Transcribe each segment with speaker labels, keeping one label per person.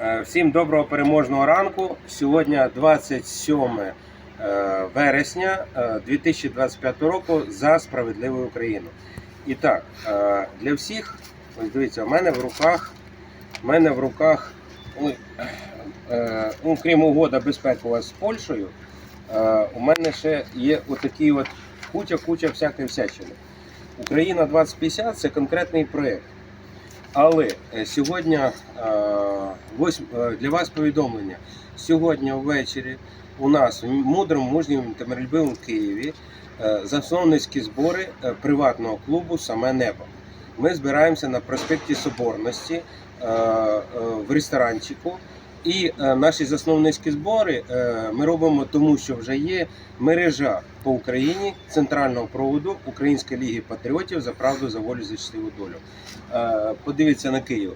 Speaker 1: Е, Всім доброго переможного ранку. Сьогодні 27 е, вересня е, 2025 року за справедливу Україну. І так, е, для всіх, ось дивіться, у мене в руках, у мене в руках, е, ну, крім угода безпекова з Польщею, е, у мене ще є отакий от куча-куча всякої всячини. Україна 2050 це конкретний проєкт. Але е, сьогодні е, е, для вас повідомлення. Сьогодні ввечері у нас в мудрому, мужньому та миролюбивому Києві засновницькі збори приватного клубу Саме небо. Ми збираємося на проспекті Соборності в ресторанчику. І е, наші засновницькі збори е, ми робимо тому, що вже є мережа по Україні центрального проводу Української ліги патріотів за правду, за волю, за щасливу долю. Е, Подивіться на Київ.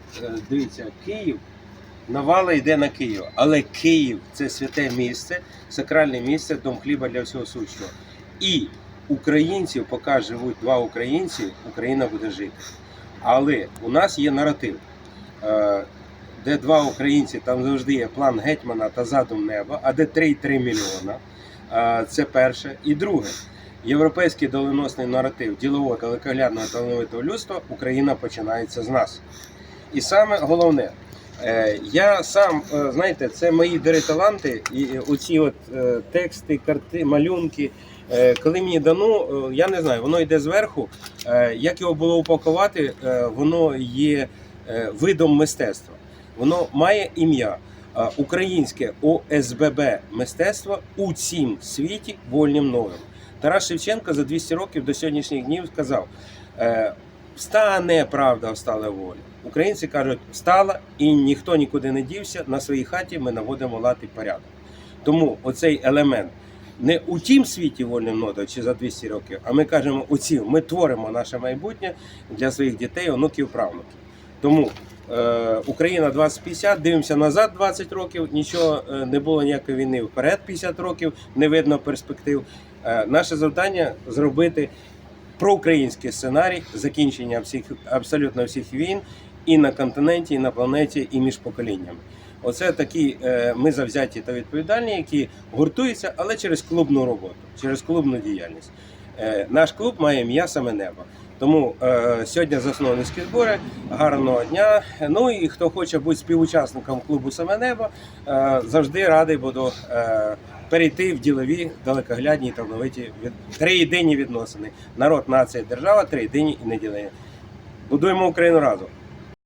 Speaker 1: Дивіться, Київ. Навала йде на Київ, але Київ це святе місце, сакральне місце, дом хліба для всього сущого. І українців, поки живуть два українці, Україна буде жити. Але у нас є наратив, де два українці, там завжди є план гетьмана та задум неба, а де 3,3 мільйона. Це перше. І друге, європейський доленосний наратив ділового далекоглядного талановитого людства Україна починається з нас. І саме головне, е, я сам, е, знаєте, це мої дари таланти, і оці от е, тексти, карти, малюнки. Коли мені дано, я не знаю, воно йде зверху. Як його було упакувати, воно є видом мистецтва. Воно має ім'я е, українське ОСББ мистецтво у цім світі вольним новим. Тарас Шевченко за 200 років до сьогоднішніх днів сказав: е, встане правда, встала воля. Українці кажуть, встала і ніхто нікуди не дівся. На своїй хаті ми наводимо лад і порядок. Тому оцей елемент не у тім світі вольним нодою чи за 200 років, а ми кажемо у цім. Ми творимо наше майбутнє для своїх дітей, онуків, правнуків. Тому Україна 2050, дивимося назад 20 років, нічого е, не було ніякої війни вперед 50 років, не видно перспектив. Е, наше завдання зробити проукраїнський сценарій закінчення всіх абсолютно всіх війн і на континенті, і на планеті, і між поколіннями. Оце такі е, ми завзяті та відповідальні, які гуртуються, але через клубну роботу, через клубну діяльність. Е, наш клуб має ім'я саме небо. Тому е, сьогодні засновницькі збори. Гарного дня. Ну і хто хоче бути співучасником клубу Саме небо, е, завжди радий буду е, перейти в ділові, далекоглядні і талановиті від триєдині відносини. Народ, нація, держава, триєдині і неділені. Будуємо Україну разом.